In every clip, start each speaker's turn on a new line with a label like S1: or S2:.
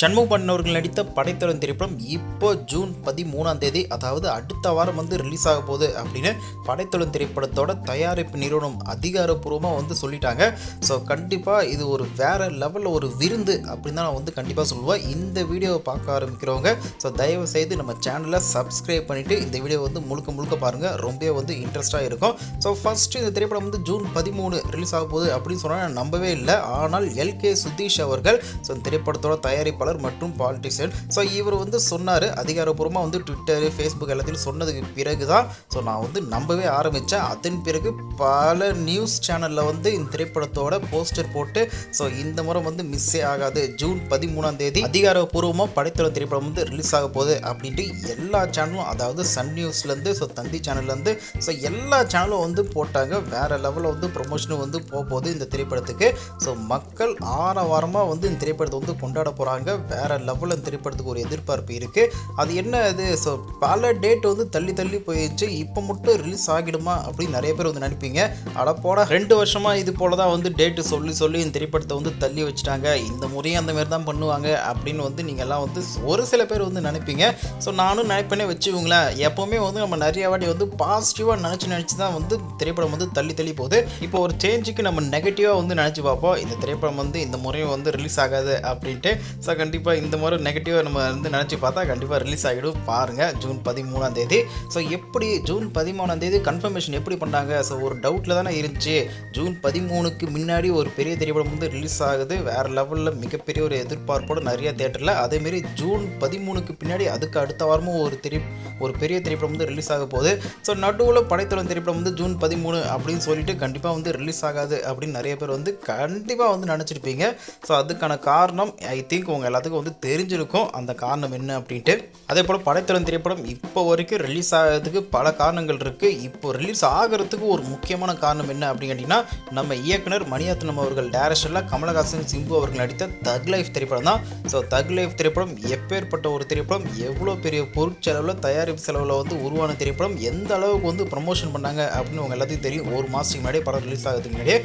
S1: சண்முகன் அவர்கள் நடித்த படைத்தளம் திரைப்படம் இப்போ ஜூன் பதிமூணாம் தேதி அதாவது அடுத்த வாரம் வந்து ரிலீஸ் ஆக போகுது அப்படின்னு படைத்தளம் திரைப்படத்தோட தயாரிப்பு நிறுவனம் அதிகாரப்பூர்வமாக வந்து சொல்லிட்டாங்க. ஸோ கண்டிப்பாக இது ஒரு வேற லெவலில் ஒரு விருந்து அப்படின்னு தான் நான் வந்து கண்டிப்பாக சொல்லுவேன். இந்த வீடியோவை பார்க்க ஆரம்பிக்கிறவங்க ஸோ தயவு செய்து நம்ம சேனலை சப்ஸ்கிரைப் பண்ணிவிட்டு இந்த வீடியோ வந்து முழுக்க முழுக்க பாருங்கள் ரொம்பவே வந்து இன்ட்ரெஸ்ட்டாக இருக்கும். ஸோ ஃபஸ்ட்டு இந்த திரைப்படம் வந்து ஜூன் பதிமூணு ரிலீஸ் ஆக போகுது அப்படின்னு சொன்னால் நம்பவே இல்லை. ஆனால் எல்கே சுதீஷ் அவர்கள் ஸோ திரைப்படத்தோட தயாரிப்பு தயாரிப்பாளர் மற்றும் பாலிட்டிஷியன் ஸோ இவர் வந்து சொன்னார் அதிகாரப்பூர்வமாக வந்து ட்விட்டரு ஃபேஸ்புக் எல்லாத்தையும் சொன்னதுக்கு பிறகு தான் ஸோ நான் வந்து நம்பவே ஆரம்பித்தேன் அதன் பிறகு பல நியூஸ் சேனலில் வந்து இந்த திரைப்படத்தோட போஸ்டர் போட்டு ஸோ இந்த முறை வந்து மிஸ்ஸே ஆகாது. ஜூன் பதிமூணாம் தேதி அதிகாரப்பூர்வமாக படைத்தளம் திரைப்படம் வந்து ரிலீஸ் ஆக போகுது அப்படின்ட்டு எல்லா சேனலும் அதாவது சன் நியூஸ்லேருந்து ஸோ தந்தி சேனல்லேருந்து ஸோ எல்லா சேனலும் வந்து போட்டாங்க. வேறு லெவலில் வந்து ப்ரொமோஷனும் வந்து போக போகுது இந்த திரைப்படத்துக்கு. ஸோ மக்கள் ஆரவாரமாக வந்து இந்த திரைப்படத்தை வந்து கொண்டாட போகிறாங்க வேறு லெவலில் திரைப்படத்துக்கு ஒரு எதிர்பார்ப்பு இருக்குது அது என்ன இது? ஸோ பல டேட் வந்து தள்ளி தள்ளி போயிடுச்சு. இப்போ மட்டும் ரிலீஸ் ஆகிடுமா அப்படின்னு நிறைய பேர் வந்து நினைப்பீங்க. அட போட ரெண்டு வருஷமாக இது போல தான் வந்து டேட்டு சொல்லி சொல்லி இந்த திரைப்படத்தை வந்து தள்ளி வச்சுட்டாங்க. இந்த முறையும் அந்த மாதிரி தான் பண்ணுவாங்க அப்படின்னு வந்து நீங்கள் எல்லாம் வந்து ஒரு சில பேர் வந்து நினைப்பீங்க. ஸோ நானும் நினைப்பேனே வச்சுக்கோங்களேன். எப்போவுமே வந்து நம்ம நிறைய வாட்டி வந்து பாசிட்டிவாக நினச்சி நினச்சி தான் வந்து திரைப்படம் வந்து தள்ளி தள்ளி போகுது. இப்போ ஒரு சேஞ்சுக்கு நம்ம நெகட்டிவாக வந்து நினச்சி பார்ப்போம். இந்த திரைப்படம் வந்து இந்த முறையும் வந்து ரிலீஸ் ஆகாது அப்படின்ட்டு. ஸோ கண்டிப்பாக இந்த மாதிரி நெகட்டிவாக நம்ம வந்து நினச்சி பார்த்தா கண்டிப்பாக ரிலீஸ் ஆகிடும். பாருங்கள் ஜூன் பதிமூணாம் தேதி. ஸோ எப்படி ஜூன் பதிமூணாம் தேதி கன்ஃபர்மேஷன் எப்படி பண்ணாங்க? ஸோ ஒரு டவுட்டில் தானே இருந்துச்சு. ஜூன் பதிமூணுக்கு முன்னாடி ஒரு பெரிய திரைப்படம் வந்து ரிலீஸ் ஆகுது. வேறு லெவலில் மிகப்பெரிய ஒரு எதிர்பார்ப்போடு நிறைய தேட்டரில் அதேமாரி ஜூன் பதிமூணுக்கு பின்னாடி அதுக்கு அடுத்த வாரமும் ஒரு திரை ஒரு பெரிய திரைப்படம் வந்து ரிலீஸ் ஆக போகுது. ஸோ நடுவில் படைத்தளம் திரைப்படம் வந்து ஜூன் பதிமூணு அப்படின்னு சொல்லிட்டு கண்டிப்பாக வந்து ரிலீஸ் ஆகாது அப்படின்னு நிறைய பேர் வந்து கண்டிப்பாக வந்து நினச்சிருப்பீங்க. ஸோ அதுக்கான காரணம் ஐ திங்க் உங்கள் எல்லாத்துக்கும் வந்து தெரிஞ்சிருக்கும் அந்த காரணம் என்ன அப்படின்ட்டு. அதே போல் படைத்தளம் திரைப்படம் இப்போ வரைக்கும் ரிலீஸ் ஆகிறதுக்கு பல காரணங்கள் இருக்குது இப்போ ரிலீஸ் ஆகிறதுக்கு ஒரு முக்கியமான காரணம் என்ன அப்படின்னு கேட்டிங்கன்னா நம்ம இயக்குனர் மணியாத்தனம் அவர்கள் டேரக்டரில் கமலஹாசன் சிம்பு அவர்கள் நடித்த தக் லைஃப் திரைப்படம் தான். ஸோ தக் லைஃப் திரைப்படம் எப்பேற்பட்ட ஒரு திரைப்படம் எவ்வளோ பெரிய பொருட்செலவில் தயாரிப்பு செலவில் வந்து உருவான திரைப்படம் எந்த அளவுக்கு வந்து ப்ரமோஷன் பண்ணாங்க அப்படின்னு உங்கள் எல்லாத்தையும் தெரியும். ஒரு மாதத்துக்கு முன்னாடியே படம் ரிலீஸ் ஆகிறதுக்கு முன்னாடியே.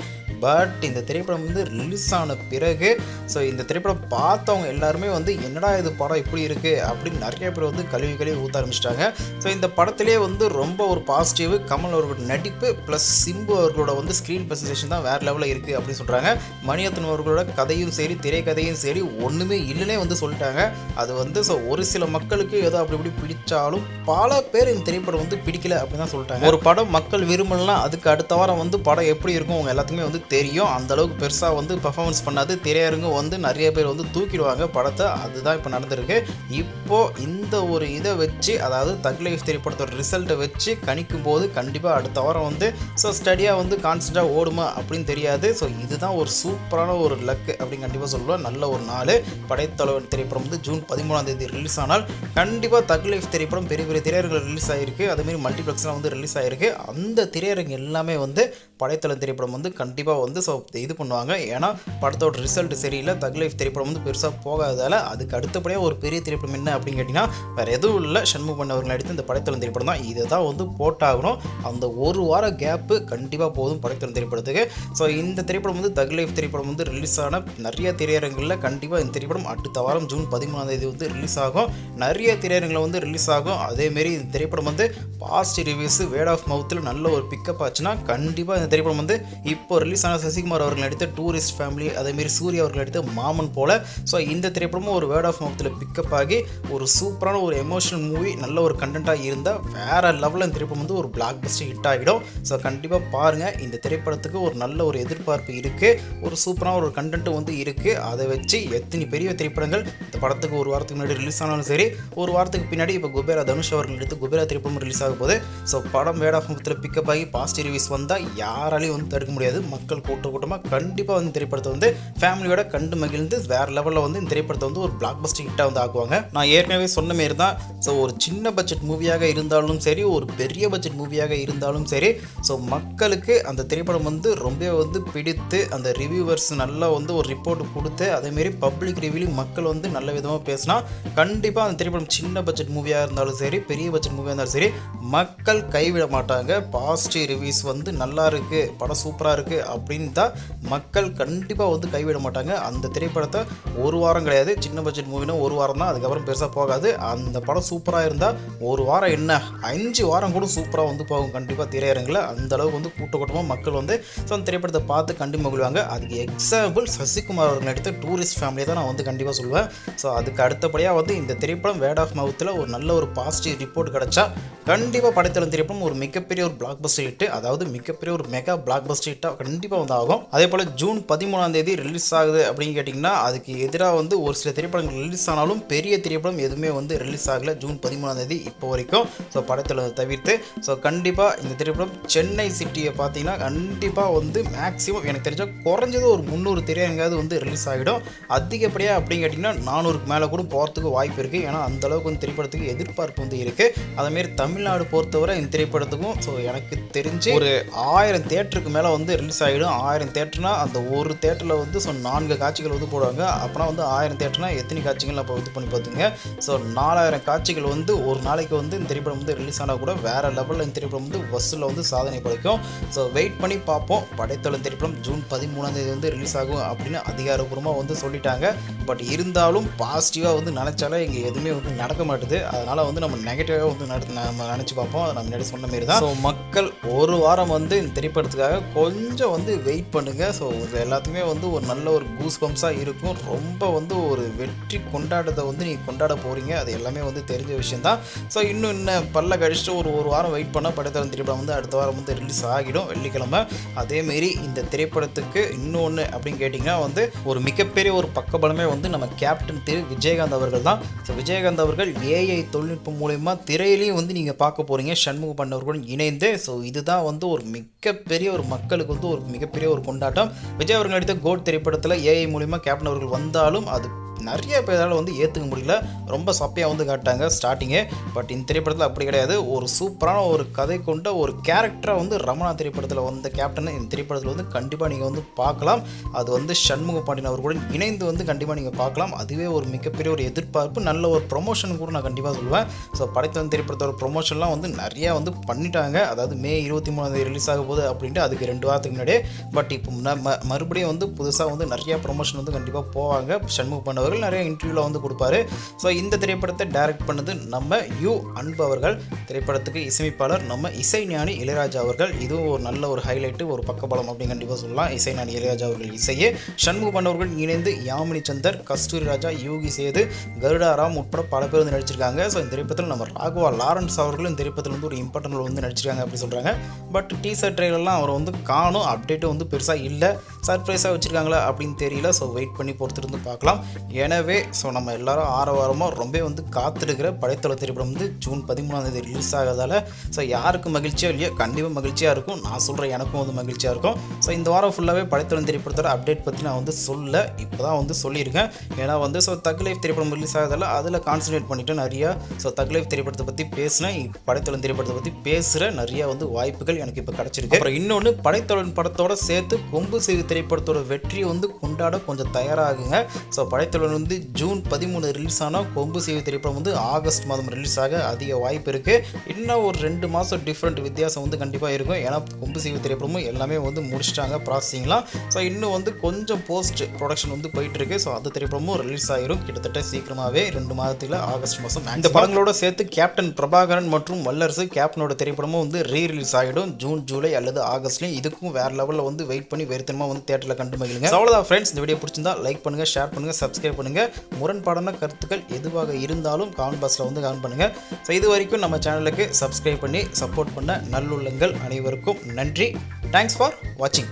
S1: பட் இந்த திரைப்படம் வந்து ரிலீஸ் ஆன பிறகு ஸோ இந்த திரைப்படம் பார்த்தவங்க எல்லாருமே வந்து என்னடா இது படம் இப்படி இருக்குது அப்படின்னு நிறைய பேர் வந்து கழுவி கழுவி ஊற்ற ஆரம்பிச்சிட்டாங்க. ஸோ இந்த படத்திலே வந்து ரொம்ப ஒரு பாசிட்டிவ் கமல் அவர்களோட நடிப்பு ப்ளஸ் சிம்பு அவர்களோட வந்து ஸ்க்ரீன் ப்ரெசன்டேஷன் தான் வேறு லெவலில் இருக்குது அப்படின்னு சொல்கிறாங்க மணியத்தன் அவர்களோட கதையும் சரி திரைக்கதையும் சரி ஒன்றுமே இல்லைன்னே வந்து சொல்லிட்டாங்க. அது வந்து ஸோ ஒரு சில மக்களுக்கு ஏதோ அப்படி இப்படி பிடிச்சாலும் பல பேர் இந்த திரைப்படம் வந்து பிடிக்கல அப்படின்னு தான் சொல்லிட்டாங்க. ஒரு படம் மக்கள் விரும்பலாம் அதுக்கு அடுத்த வாரம் வந்து படம் எப்படி இருக்கும் அவங்க எல்லாத்துக்குமே வந்து தெரியும். அந்த அளவுக்கு பெருசாக வந்து பெர்ஃபார்மன்ஸ் பண்ணாது. திரையரங்கு வந்து நிறைய பேர் வந்து தூக்கிடுவாங்க படத்தை. அதுதான் இப்போ நடந்திருக்கு. இப்போ இந்த ஒரு இதை வச்சு அதாவது தக் லைஃப் திரைப்படத்தோட ரிசல்ட்டை வச்சு கணிக்கும் போது கண்டிப்பாக அடுத்த வாரம் வந்து ஸோ ஸ்டடியாக வந்து கான்ஸ்டண்ட்டாக ஓடுமா அப்படின்னு தெரியாது. ஸோ இதுதான் ஒரு சூப்பரான ஒரு லக்கு அப்படின்னு கண்டிப்பாக சொல்லுவேன். நல்ல ஒரு நாள். படைத்தலைவன் திரைப்படம் வந்து ஜூன் பதிமூணாம் தேதி ரிலீஸ் ஆனால் கண்டிப்பாக தக் லைஃப் திரைப்படம் பெரிய பெரிய திரையரங்கில் ரிலீஸ் ஆகிருக்கு அதேமாரி மல்டிப்ளெக்ஸ்லாம் வந்து ரிலீஸ் ஆகிருக்கு அந்த திரையரங்கு எல்லாமே வந்து படைத்தளம் திரைப்படம் வந்து கண்டிப்பாக வந்து ஸோ இது பண்ணுவாங்க. ஏன்னா படத்தோட ரிசல்ட் சரியில்லை. தக் லைஃப் திரைப்படம் வந்து பெருசாக போகாததால் அதுக்கு அடுத்தபடியாக ஒரு பெரிய திரைப்படம் என்ன அப்படின்னு கேட்டிங்கன்னா வேறு எதுவும் இல்லை. சண்முகன் பண்ணவர்கள் நடித்த இந்த படைத்தளம் திரைப்படம் தான். இதை தான் வந்து போட்டாகணும். அந்த ஒரு வார கேப்பு கண்டிப்பாக போதும் படைத்தளம் திரைப்படத்துக்கு. ஸோ இந்த திரைப்படம் வந்து தக் லைஃப் திரைப்படம் வந்து ரிலீஸ் ஆன நிறைய திரையரங்களில் கண்டிப்பாக இந்த திரைப்படம் அடுத்த வாரம் ஜூன் பதிமூணாம் தேதி வந்து ரிலீஸ் ஆகும். நிறைய திரையரங்கில் வந்து ரிலீஸ் ஆகும். அதேமாரி இந்த திரைப்படம் வந்து பாசிட்டிவ் ரிவ்யூஸ் வேர்ட் ஆஃப் மவுத்தில் நல்ல ஒரு பிக்கப் ஆச்சுன்னா கண்டிப்பாக இந்த திரைப்படம் வந்து இப்போ ரிலீஸ் ஆன சசிகுமார் அவர்கள் நடித்த டூரிஸ்ட் ஃபேமிலி அதேமாரி சூர்யா அவர்கள் நடித்த மாமன் போல. ஸோ இந்த திரைப்படமும் ஒரு வேர்ட் ஆஃப் மவுத்தில் பிக்கப் ஆகி ஒரு சூப்பரான ஒரு எமோஷனல் மூவி நல்ல ஒரு கண்டென்ட்டாக இருந்தால் வேறு லெவலில் இந்த திரைப்படம் வந்து ஒரு பிளாக் பஸ்டர் ஹிட் ஆகிடும். ஸோ கண்டிப்பாக பாருங்கள் இந்த திரைப்படத்துக்கு ஒரு நல்ல ஒரு எதிர்பார்ப்பு இருக்குது ஒரு சூப்பரான ஒரு கண்டென்ட்டும் வந்து இருக்குது அதை வச்சு எத்தனை பெரிய திரைப்படங்கள் இந்த படத்துக்கு ஒரு வாரத்துக்கு முன்னாடி ரிலீஸ் ஆனாலும் சரி ஒரு வாரத்துக்கு பின்னாடி இப்போ குபேரா தனுஷ் அவர்கள் எடுத்து குபேரா திரைப்படம் ரிலீஸ் ஆக போது ஸோ படம் வேர்ட் ஆஃப் மவுத்தில் பிக்கப் ஆகி பாசிட்டிவ் ரிவ்யூஸ் வந்தால் யாராலையும் வந்து தடுக்க முடியாது. மக்கள் கூட்ட கூட்டமாக கண்டிப்பாக வந்து இந்த திரைப்படத்தை வந்து ஃபேமிலியோட கண்டு மகிழ்ந்து வேறு லெவலில் வந்து இந்த திரைப்படத்தை வந்து ஒரு பிளாக் பஸ்டர் ஹிட்டாக வந்து ஆக்குவாங்க. நான் ஏற்கனவே சொன்ன மாரி தான் ஸோ ஒரு சின்ன பட்ஜெட் மூவியாக இருந்தாலும் சரி ஒரு பெரிய பட்ஜெட் மூவியாக இருந்தாலும் சரி ஸோ மக்களுக்கு அந்த திரைப்படம் வந்து ரொம்ப வந்து பிடித்து அந்த ரிவ்யூவர்ஸ் நல்லா வந்து ஒரு ரிப்போர்ட் கொடுத்து அதேமாரி பப்ளிக் ரிவ்யூலையும் மக்கள் வந்து நல்ல விதமாக பேசினா கண்டிப்பாக அந்த திரைப்படம் சின்ன பட்ஜெட் மூவியாக இருந்தாலும் சரி பெரிய பட்ஜெட் மூவியாக இருந்தாலும் சரி மக்கள் கைவிட மாட்டாங்க. பாசிட்டிவ் ரிவ்யூஸ் வந்து நல்லா இருக்குது படம் சூப்பராக இருக்குது அப்படின்னு தான் மக்கள் கண்டிப்பாக வந்து கைவிட மாட்டாங்க. அந்த திரைப்படத்தை ஒரு வாரம் கிடையாது. சின்ன பட்ஜெட் மூவினா ஒரு வாரம் தான். அதுக்கப்புறம் பெருசாக போகாது. அந்த படம் சூப்பராக இருந்தால் ஒரு வாரம் என்ன? அஞ்சு வாரம் கூட சூப்பராக வந்து போகும். கண்டிப்பாக திரையரங்கில் அந்த அளவுக்கு வந்து கூட்ட கூட்டமாக மக்கள் வந்து ஸோ அந்த திரைப்படத்தை பார்த்து கண்டி மகிழ்வாங்க. அதுக்கு எக்ஸாம்பிள் சசிகுமார் அவர்கள் நடித்த டூரிஸ்ட் ஃபேமிலியை தான் நான் வந்து கண்டிப்பாக சொல்லுவேன். ஸோ அதுக்கு அடுத்தபடியாக வந்து இந்த திரைப்படம் வேர்ட் ஆஃப் மவுத்தில் ஒரு நல்ல ஒரு பாசிட்டிவ் ரிப்போர்ட் கிடச்சா கண்டிப்பாக படைத்தளம் திரைப்படம் ஒரு மிகப்பெரிய ஒரு பிளாக் பஸ்டர் ஹிட் அதாவது மிகப்பெரிய ஒரு மெகா பிளாக் பஸ்டர் ஹிட்டாக கண்டிப்பாக வந்து ஆகும் அதே போல் ஜூன் பதிமூணாம் தேதி ரிலீஸ் ஆகுது அப்படின்னு கேட்டிங்கன்னா அதுக்கு எதிராக வந்து ஒரு சில திரைப்படங்கள் ரிலீஸ் ஆனாலும் பெரிய திரைப்படம் எதுவுமே வந்து ரிலீஸ் ஆகலை ஜூன் பதிமூணாம் தேதி இப்போ வரைக்கும். ஸோ படத்தில் தவிர்த்து ஸோ கண்டிப்பாக இந்த திரைப்படம் சென்னை சிட்டியை பார்த்தீங்கன்னா கண்டிப்பாக வந்து மேக்ஸிமம் எனக்கு தெரிஞ்ச குறைஞ்சது ஒரு முந்நூறு திரையரங்காவது வந்து ரிலீஸ் ஆகிடும். அதிகப்படியாக அப்படின்னு கேட்டிங்கன்னா நானூறுக்கு மேலே கூட போகிறதுக்கு வாய்ப்பு இருக்குது ஏன்னா அந்த அளவுக்கு வந்து திரைப்படத்துக்கு எதிர்பார்ப்பு வந்து இருக்குது அதேமாரி தமிழ்நாடு பொறுத்தவரை இந்த திரைப்படத்துக்கும் ஸோ எனக்கு தெரிஞ்சு ஒரு ஆயிரம் தேட்டருக்கு மேலே வந்து ரிலீஸ் ஆகிடும். ஆயிரம் தேட்டர்னா அந்த ஒரு தேட்டரில் வந்து ஸோ நான்கு காட்சிகள் வந்து போடுவாங்க. அப்புறம் வந்து ஆயிரம் தேட்டர்னா எத்தனை காட்சிகள் அப்போ இது பண்ணி பார்த்துங்க ஸோ நாலாயிரம் காட்சிகள் வந்து ஒரு நாளைக்கு வந்து இந்த திரைப்படம் வந்து ரிலீஸ் ஆனால் கூட வேறு லெவலில் இந்த திரைப்படம் வந்து வசூலில் வந்து சாதனை படைக்கும். ஸோ வெயிட் பண்ணி பார்ப்போம் படைத்தளம் திரைப்படம் ஜூன் பதிமூணாம் தேதி வந்து ரிலீஸ் ஆகும் அப்படின்னு அதிகாரப்பூர்வமாக வந்து சொல்லிட்டாங்க. பட் இருந்தாலும் பாசிட்டிவாக வந்து நினச்சாலே இங்கே எதுவுமே வந்து நடக்க மாட்டுது. அதனால் வந்து நம்ம நெகட்டிவாக வந்து நட நம்ம நினச்சி பார்ப்போம் நம்ம முன்னாடி சொன்ன மாரி தான் ஸோ மக்கள் ஒரு வாரம் வந்து இந்த திரைப்படத்துக்காக கொஞ்சம் வந்து வெயிட் பண்ணுங்கள் ஸோ இது எல்லாத்துக்குமே வந்து ஒரு நல்ல ஒரு கூஸ் பம்ப்ஸாக இருக்கும். ரொம்ப வந்து ஒரு வெற்றி கொண்டாடுறதை வந்து நீங்கள் கொண்டாட போகிறீங்க அது எல்லாமே வந்து தெரிஞ்ச விஷயம் தான் ஸோ இன்னும் இன்னும் பல்ல கழிச்சுட்டு ஒரு ஒரு வாரம் வெயிட் பண்ணால் படைத்தளம் திரைப்படம் வந்து அடுத்த வாரம் வந்து ரிலீஸ் ஆகிடும். வெள்ளிக்கிழமை. அதேமாரி இந்த திரைப்படத்துக்கு இன்னொன்று அப்படின்னு கேட்டிங்கன்னா வந்து ஒரு மிகப்பெரிய ஒரு பக்கபலமே வந்து நம்ம கேப்டன் திரு விஜயகாந்த் அவர்கள் தான். ஸோ விஜயகாந்த் அவர்கள் ஏஐ தொழில்நுட்பம் மூலயமா திரையிலையும் வந்து நீங்கள் பார்க்க போகிறீங்க சண்முக பண்ணவர்களுடன் இணைந்து. ஸோ இதுதான் வந்து ஒரு மிகப்பெரிய ஒரு மக்களுக்கு வந்து ஒரு மிகப்பெரிய ஒரு கொண்டாட்டம். விஜய் அவர்கள் நடித்த கோட் திரைப்படத்தில் ஏஐ மூலிமா கேப்டன் அவர்கள் வந்தாலும் அது நிறைய பேரால் வந்து ஏற்றுக்க முடியல. ரொம்ப சப்பையாக வந்து காட்டாங்க ஸ்டார்டிங்கே பட் இந்த திரைப்படத்தில் அப்படி கிடையாது. ஒரு சூப்பரான ஒரு கதை கொண்ட ஒரு கேரக்டராக வந்து ரமணா திரைப்படத்தில் வந்த கேப்டன் இந்த திரைப்படத்தில் வந்து கண்டிப்பாக நீங்கள் வந்து பார்க்கலாம். அது வந்து சண்முக பாண்டியன் அவர்களுடன் இணைந்து வந்து கண்டிப்பாக நீங்கள் பார்க்கலாம். அதுவே ஒரு மிகப்பெரிய ஒரு எதிர்பார்ப்பு நல்ல ஒரு ப்ரொமோஷன் கூட நான் கண்டிப்பாக சொல்லுவேன் ஸோ படைத்தவன் திரைப்படத்தோட ப்ரொமோஷன்லாம் வந்து நிறையா வந்து பண்ணிட்டாங்க. அதாவது மே இருபத்தி மூணாந்தேதி ரிலீஸ் ஆக போகுது அப்படின்ட்டு அதுக்கு ரெண்டு வாரத்துக்கு முன்னாடியே. பட் இப்போ ம- மறுபடியும் வந்து புதுசாக வந்து நிறையா ப்ரொமோஷன் வந்து கண்டிப்பாக போவாங்க. சண்முக அவர்கள் நிறைய இன்டர்வியூவில் வந்து கொடுப்பாரு. ஸோ இந்த திரைப்படத்தை டைரக்ட் பண்ணது நம்ம யு அன்பு அவர்கள். திரைப்படத்துக்கு இசையமைப்பாளர் நம்ம இசைஞானி இளையராஜா அவர்கள். இதுவும் ஒரு நல்ல ஒரு ஹைலைட்டு ஒரு பக்கபலம் அப்படின்னு கண்டிப்பாக சொல்லலாம். இசைஞானி இளையராஜா அவர்கள் இசையே. சண்முக பண்ணவர்கள் இணைந்து யாமினி சந்தர் கஸ்தூரி ராஜா யோகி சேது கருடாராம் உட்பட பல பேர் வந்து நடிச்சிருக்காங்க. ஸோ இந்த திரைப்படத்தில் நம்ம ராகுவா லாரன்ஸ் அவர்களும் இந்த திரைப்படத்தில் வந்து ஒரு இம்பார்ட்டன் ரோல் வந்து நடிச்சிருக்காங்க அப்படி சொல்கிறாங்க பட் டீசர் ட்ரெயிலர்லாம் அவர் வந்து காணும். அப்டேட்டும் வந்து பெருசாக இல்லை. சர்ப்ரைஸாக வச்சுருக்காங்களா அப்படின்னு தெரியல. ஸோ வெயிட் பண்ணி பொறுத்திருந்து பார்க்கலாம். எனவே ஸோ நம்ம எல்லாரும் ஆரவாரமாக ரொம்ப வந்து காத்திருக்கிற படைத்தள திரைப்படம் வந்து ஜூன் பதிமூணாம் தேதி ரிலீஸ் ஆகிறதால ஸோ யாருக்கு மகிழ்ச்சியோ இல்லையோ கண்டிப்பாக மகிழ்ச்சியாக இருக்கும். நான் சொல்கிறேன் எனக்கும் வந்து மகிழ்ச்சியாக இருக்கும். ஸோ இந்த வாரம் ஃபுல்லாகவே படைத்தளம் திரைப்படத்தோட அப்டேட் பற்றி நான் வந்து சொல்ல இப்போ தான் வந்து சொல்லியிருக்கேன். ஏன்னா வந்து ஸோ தக் லைஃப் திரைப்படம் ரிலீஸ் ஆகிறதால அதில் கான்சன்ட்ரேட் பண்ணிவிட்டு நிறையா ஸோ தக் லைஃப் திரைப்படத்தை பற்றி பேசினேன். படைத்தளம் திரைப்படத்தை பற்றி பேசுகிற நிறைய வந்து வாய்ப்புகள் எனக்கு இப்போ கிடச்சிருக்கு. அப்புறம் இன்னொன்று படைத்தளன் படத்தோட சேர்த்து கொம்பு செய்து திரைப்படத்தோட வெற்றியை வந்து கொண்டாட கொஞ்சம் தயாராகுங்க. ஸோ படைத்தளன் வந்து ஜூன் பதிமூணு ரிலீஸ் ஆனால் கொம்பு செய்தி திரைப்படம் வந்து ஆகஸ்ட் மாதம் ரிலீஸ் ஆக அதிக வாய்ப்பு இருக்குது இன்னும் ஒரு ரெண்டு மாதம் டிஃப்ரெண்ட் வித்தியாசம் வந்து கண்டிப்பாக இருக்கும். ஏன்னா கொம்பு செய்தி திரைப்படமும் எல்லாமே வந்து முடிச்சிட்டாங்க ப்ராசஸிங்லாம் ஸோ இன்னும் வந்து கொஞ்சம் போஸ்ட் ப்ரொடக்ஷன் வந்து போயிட்டு இருக்கு. ஸோ அந்த திரைப்படமும் ரிலீஸ் ஆகிரும் கிட்டத்தட்ட சீக்கிரமாகவே ரெண்டு மாதத்தில் ஆகஸ்ட் மாதம் இந்த படங்களோட சேர்த்து கேப்டன் பிரபாகரன் மற்றும் வல்லரசு கேப்டனோட திரைப்படமும் வந்து ரீ ரிலீஸ் ஆகிடும் ஜூன் ஜூலை அல்லது ஆகஸ்ட்லேயும் இதுக்கும் வேறு லெவலில் வந்து வெயிட் பண்ணி வெறித்தனமாக வந்து தேட்டரில் கண்டு மகிழுங்க அவ்வளோதான் ஃப்ரெண்ட்ஸ் இந்த வீடியோ பிடிச்சிருந்தா லைக் பண்ணுங்கள் ஷேர் பண்ணுங்கள் சப்ஸ்கிரைப் பண்ணுங்கள் முரண்பாடான கருத்துக்கள் எதுவாக இருந்தாலும் கமெண்ட் பாக்ஸில் வந்து கமெண்ட் பண்ணுங்கள் ஸோ இது வரைக்கும் நம்ம சேனலுக்கு சப்ஸ்கிரைப் பண்ணி சப்போர்ட் பண்ண நல்லுள்ளங்கள் அனைவருக்கும் நன்றி. தேங்க்ஸ் ஃபார் வாட்சிங்